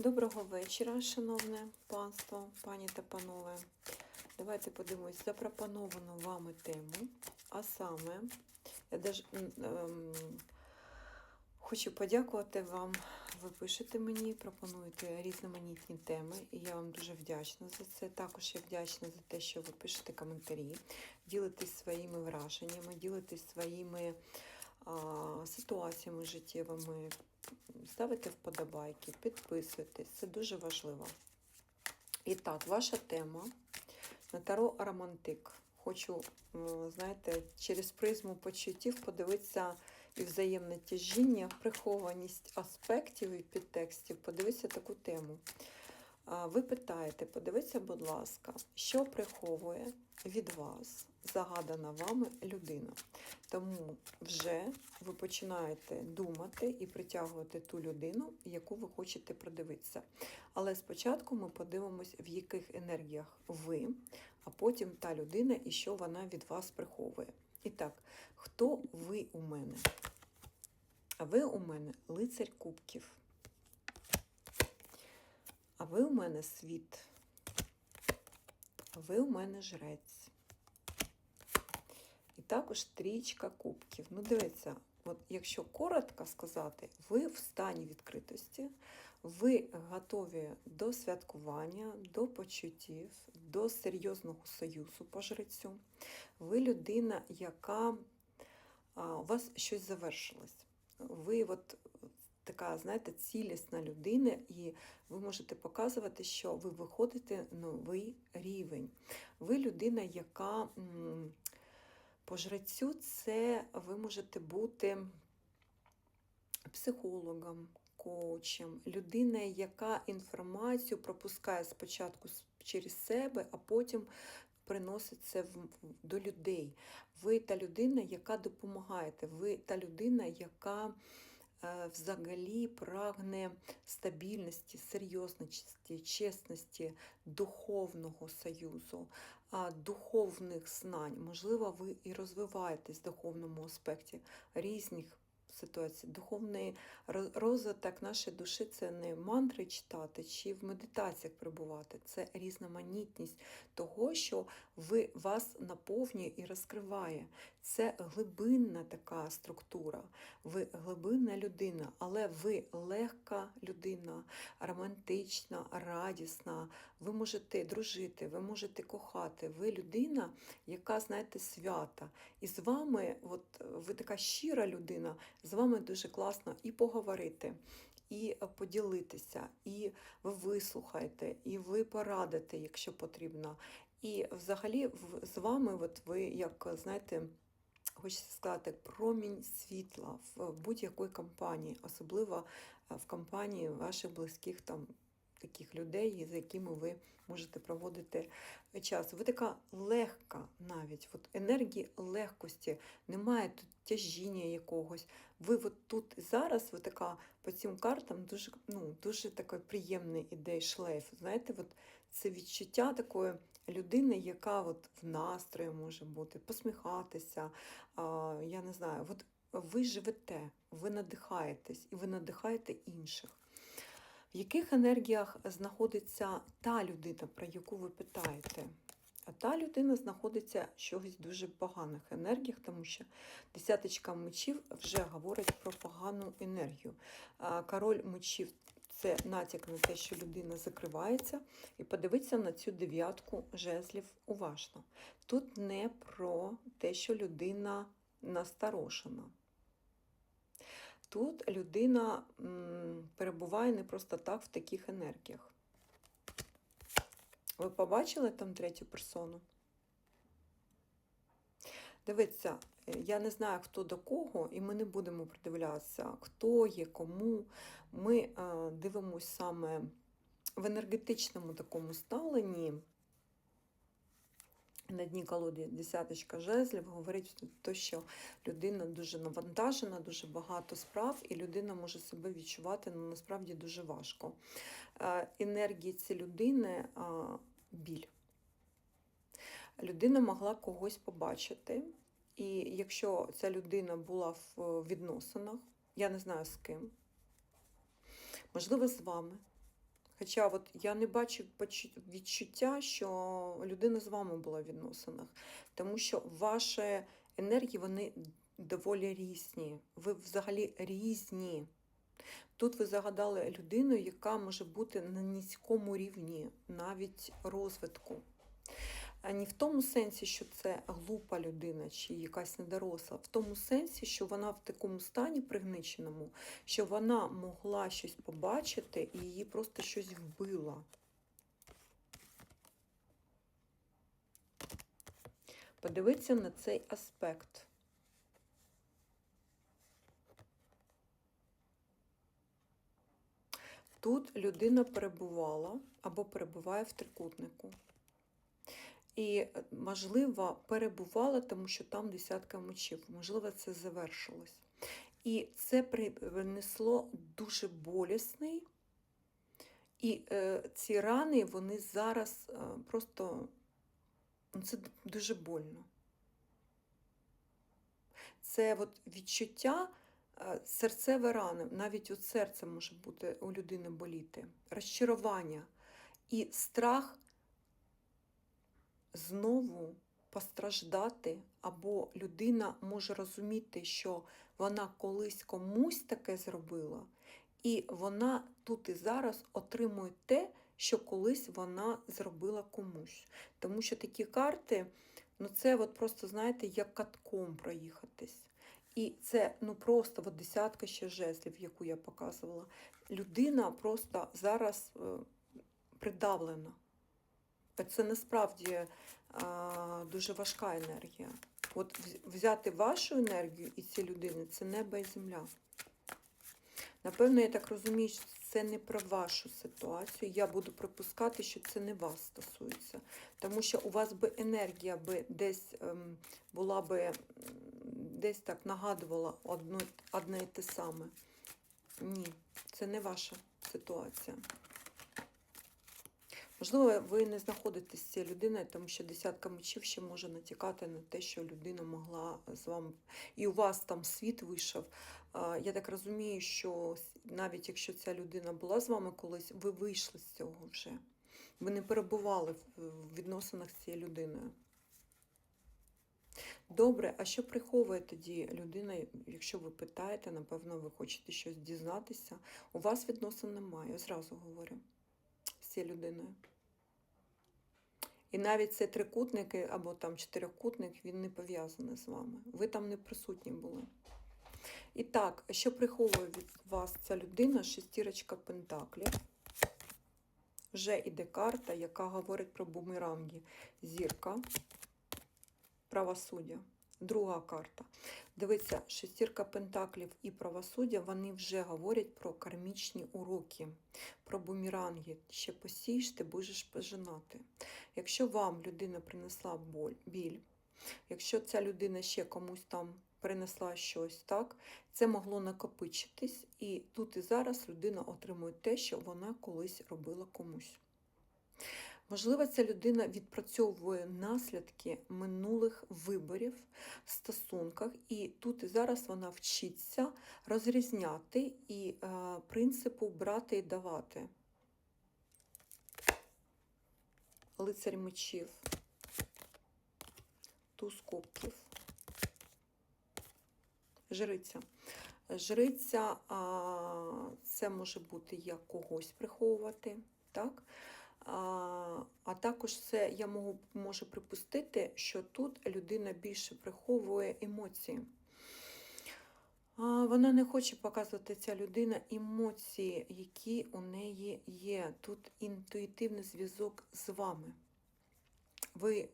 Доброго вечора, шановне панство, пані та панове. Давайте подивимось запропоновану вами тему. А саме, я даже, ем, хочу подякувати вам. Ви пишете мені, пропонуєте різноманітні теми, і я вам дуже вдячна за це. Також я вдячна за те, що ви пишете коментарі, ділитесь своїми враженнями, ділитесь своїми ситуаціями життєвими, ставите вподобайки, підписуйтесь, це дуже важливо. І так, ваша тема на Таро Романтик. Хочу, знаєте, через призму почуттів подивитися і взаємне тяжіння, прихованість аспектів і підтекстів. Подивитися таку тему. Ви питаєте, подивіться, будь ласка, що приховує від вас загадана вами людина. Тому вже ви починаєте думати і притягувати ту людину, яку ви хочете продивитися. Але спочатку ми подивимось, в яких енергіях ви, а потім та людина і що вона від вас приховує. І так, хто ви у мене? Ви у мене лицарь кубків. Ви у мене світ. Ви у мене жрець. І також трічка кубків. Ну, дивіться, от якщо коротко сказати, ви в стані відкритості, ви готові до святкування, до почуттів, до серйозного союзу по жрецю. Ви людина, яка у вас щось завершилось. Ви от така, знаєте, цілісна людина, і ви можете показувати, що ви виходите на новий рівень. Ви людина, яка по жрецю це ви можете бути психологом, коучем, людина, яка інформацію пропускає спочатку через себе, а потім приносить це до людей. Ви та людина, яка допомагаєте, ви та людина, яка взагалі прагне стабільності, серйозності, чесності, духовного союзу, духовних знань. Можливо, ви і розвиваєтесь в духовному аспекті різних ситуацій. Духовний розвиток нашої душі це не мантри читати чи в медитаціях перебувати, це різноманітність того, що ви вас наповнює і розкриває. Це глибинна така структура. Ви глибинна людина, але ви легка людина, романтична, радісна. Ви можете дружити, ви можете кохати. Ви людина, яка, знаєте, свята. І з вами, от ви така щира людина, з вами дуже класно і поговорити. І поділитися, і ви вислухаєте, і ви порадите, якщо потрібно. І взагалі з вами, от ви, як знаєте, хочеться сказати, промінь світла в будь-якої компанії, особливо е, в компанії ваших близьких там таких людей, з якими ви можете проводити час. Ви така легка навіть, от енергії легкості, немає тут тяжіння якогось. Ви от тут і зараз, ви така по цим картам дуже, ну, дуже такий приємний іде шлейф. Знаєте, от це відчуття такої людини, яка от в настрої може бути, посміхатися. А, я не знаю, от ви живете, ви надихаєтесь і ви надихаєте інших. В яких енергіях знаходиться та людина, про яку ви питаєте? А та людина знаходиться в чогось дуже поганих енергіях, тому що десяточка мечів вже говорить про погану енергію. Король мечів це натяк на те, що людина закривається, і подивіться на цю дев'ятку жезлів уважно. Тут не про те, що людина насторошена. Тут людина перебуває не просто так в таких енергіях. Ви побачили там третю персону? Дивіться, е, я не знаю, хто до кого, і ми не будемо придивлятися, хто є, кому. Ми е, дивимося саме в енергетичному такому ставленні. На дні колоди десяточка жезлів говорить те, що людина дуже навантажена, дуже багато справ, і людина може себе відчувати ну, насправді дуже важко. Е, Енергії цієї людини біль. Людина могла когось побачити, і якщо ця людина була в відносинах, я не знаю з ким, можливо, з вами, Хоча от я не бачу відчуття, що людина з вами була в відносинах, тому що ваші енергії вони доволі різні. Ви взагалі різні. Тут ви загадали людину, яка може бути на низькому рівні, навіть розвитку. Не в тому сенсі, що це глупа людина чи якась недоросла, в тому сенсі, що вона в такому стані пригниченому, що вона могла щось побачити і її просто щось вбило. Подивіться на цей аспект. Тут людина перебувала або перебуває в трикутнику. І, е, можливо, перебувала, тому що там десятка мечів. Можливо, це завершилось. І це принесло дуже болісний. І е, ці рани, вони зараз е, просто ну, це дуже больно. Це от відчуття е, серцеве рани, навіть от серце може бути у людини боліти, розчарування і страх знову постраждати, або людина може розуміти, що вона колись комусь таке зробила, і вона тут і зараз отримує те, що колись вона зробила комусь. Тому що такі карти, ну це от просто, знаєте, як катком проїхатись. І це ну просто от десятка ще жезлів, яку я показувала. Людина просто зараз е, придавлена. Це насправді а, дуже важка енергія. От взяти вашу енергію і ці людини це небо і земля. Напевно, я так розумію, що це не про вашу ситуацію. Я буду припускати, що це не вас стосується. Тому що у вас би енергія би десь ем, була би десь так нагадувала одне і те саме. Ні, це не ваша ситуація. Можливо, ви не знаходитесь з цією людиною, тому що десятка мечів ще може натякати на те, що людина могла з вами. І у вас там світ вийшов. Я так розумію, що навіть якщо ця людина була з вами колись, ви вийшли з цього вже. Ви не перебували в відносинах з цією людиною. Добре, а що приховує тоді людина, якщо ви питаєте, напевно, ви хочете щось дізнатися. У вас відносин немає, я зразу говорю з цією людиною. І навіть цей трикутник або там чотирикутник, він не пов'язаний з вами. Ви там не присутні були. І так, що приховує від вас ця людина? Шестірочка пентаклів. Вже іде карта, яка говорить про бумеранги. Зірка, правосуддя. Друга карта. Дивіться, шестірка пентаклів і правосуддя, вони вже говорять про кармічні уроки, про бумеранги. Ще посієш, ти будеш пожинати. Якщо вам людина принесла боль, біль, якщо ця людина ще комусь там принесла щось, так, це могло накопичитись, і тут і зараз людина отримує те, що вона колись робила комусь. Можливо, ця людина відпрацьовує наслідки минулих виборів в стосунках, і тут і зараз вона вчиться розрізняти і е, принципу брати і давати. Лицарь мечів, туз кубків, жриця. Жриця це може бути як когось приховувати, так? А, також це я можу, можу припустити, що тут людина більше приховує емоції. Вона не хоче показувати ця людина емоції, які у неї є. Тут інтуїтивний зв'язок з вами. Ви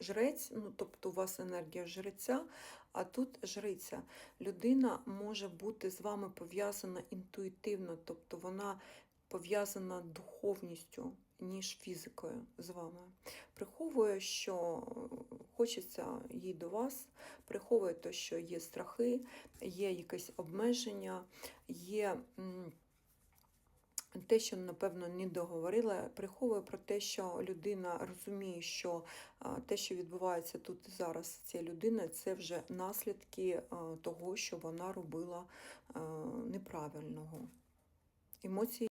жрець, ну тобто у вас енергія жреця, а тут жриця. Людина може бути з вами пов'язана інтуїтивно, тобто вона пов'язана духовністю, ніж фізикою з вами. Приховує, що хочеться їй до вас, приховує те, що є страхи, є якесь обмеження, є. те, що, напевно, не договорила, приховує про те, що людина розуміє, що те, що відбувається тут і зараз з цією людиною, це вже наслідки того, що вона робила неправильного. Емоції